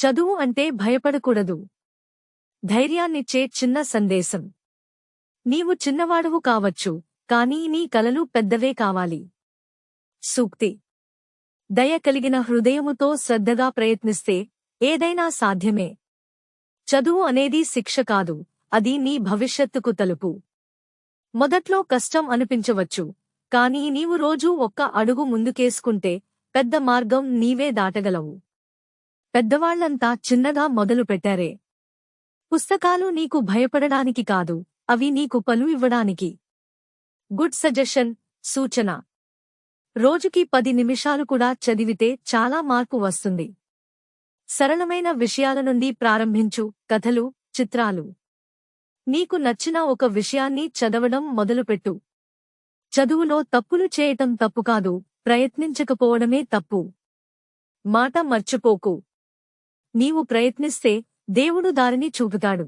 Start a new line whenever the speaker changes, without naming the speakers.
చదువు అంటే భయపడకూడదు. ధైర్యాన్నిచ్చే చిన్న సందేశం. నీవు చిన్నవాడువు కావచ్చు కానీ నీ కలలు పెద్దవే కావాలి. సూక్తి. దయ కలిగిన హృదయముతో శ్రద్ధగా ప్రయత్నిస్తే ఏదైనా సాధ్యమే. చదువు అనేది శిక్ష కాదు అది నీ భవిష్యత్తుకు తలుపు. మొదట్లో కష్టం అనిపించవచ్చు కానీ నీవు రోజూ ఒక్క అడుగు ముందుకేసుకుంటే పెద్ద మార్గం నీవే దాటగలవు. పెద్దవాళ్ళంతా చిన్నగా మొదలు పెట్టారే. పుస్తకాలు నీకు భయపడడానికి కాదు అవి నీకు పలు ఇవ్వడానికి. గుడ్ సజెషన్ సూచన. రోజుకి పది నిమిషాలు కూడా చదివితే చాలా మార్పు వస్తుంది. సరళమైన విషయాల నుండి ప్రారంభించు కథలు చిత్రాలు. నీకు నచ్చిన ఒక విషయాన్ని చదవడం మొదలుపెట్టు. చదువులో తప్పులు చేయటం తప్పు కాదు ప్రయత్నించకపోవడమే తప్పు. మాట మర్చిపోకు. నీవు ప్రయత్నిస్తే దేవుడు దారిని చూపుతాడు.